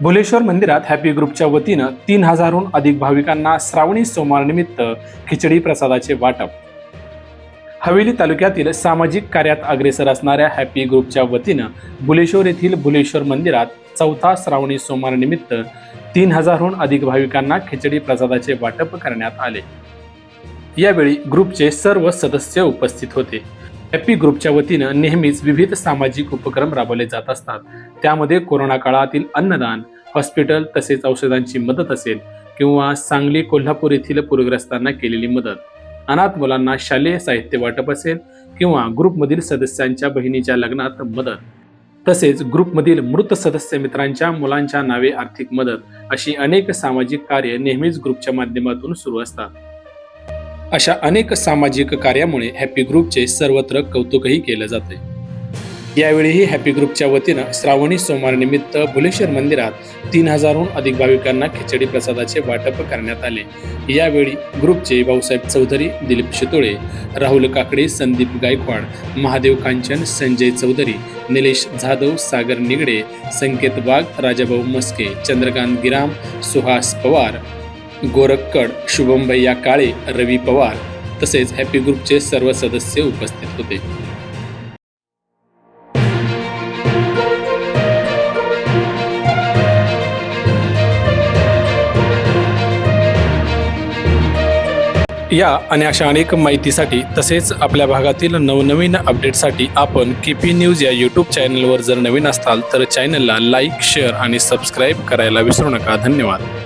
भुलेश्वर मंदिरात हॅपी ग्रुपच्या वतीनं तीन हजारहून अधिक भाविकांना श्रावणी सोमवारनिमित्त खिचडी प्रसादाचे वाटप. हवेली तालुक्यातील सामाजिक कार्यात अग्रेसर असणाऱ्या हॅपी ग्रुपच्या वतीनं बुलेश्वर येथील भुलेश्वर मंदिरात चौथा श्रावणी सोमवारनिमित्त तीन हजारहून अधिक भाविकांना खिचडी प्रसादाचे वाटप करण्यात आले. यावेळी ग्रुपचे सर्व सदस्य उपस्थित होते. हॅपी ग्रुपच्या वतीनं नेहमीच विविध सामाजिक उपक्रम राबवले जात असतात. त्यामध्ये कोरोना काळातील अन्नदान हॉस्पिटल तसेच औषधांची मदत असेल किंवा सांगली कोल्हापूर येथील पूरग्रस्तांना केलेली मदत. अनाथ मुलांना शालेय साहित्य वाटप असेल किंवा ग्रुपमधील सदस्यांच्या बहिणीच्या लग्नात मदत. तसेच ग्रुपमधील मृत सदस्य मित्रांच्या मुलांच्या नावे आर्थिक मदत अशी अनेक सामाजिक कार्य नेहमीच ग्रुपच्या माध्यमातून सुरू असतात. अशा अनेक सामाजिक कार्यामुळे हॅपी ग्रुपचे सर्वत्र कौतुकही केलं जाते यावेळीही हॅपी ग्रुपच्या वतीनं श्रावणी सोमवारनिमित्त भुलेश्वर मंदिरात तीन हजारहून अधिक भाविकांना खिचडी प्रसादाचे वाटप करण्यात आले. यावेळी ग्रुपचे भाऊसाहेब चौधरी दिलीप शितोळे राहुल काकडे संदीप गायकवाड महादेव कांचन संजय चौधरी निलेश जाधव सागर निगडे संकेत वाघ राजाभाऊ मस्के चंद्रकांत गिराम सुहास पवार गोरखकड शुभम भैया काळे रवी पवार तसेच हॅपी ग्रुपचे सर्व सदस्य उपस्थित होते. या आणि अशा अनेक माहितीसाठी तसेच आपल्या भागातील नवनवीन अपडेटसाठी आपण केपी न्यूज या यूट्यूब चॅनलवर जर नवीन असाल तर चॅनलला लाईक शेअर आणि सबस्क्राईब करायला विसरू नका. धन्यवाद.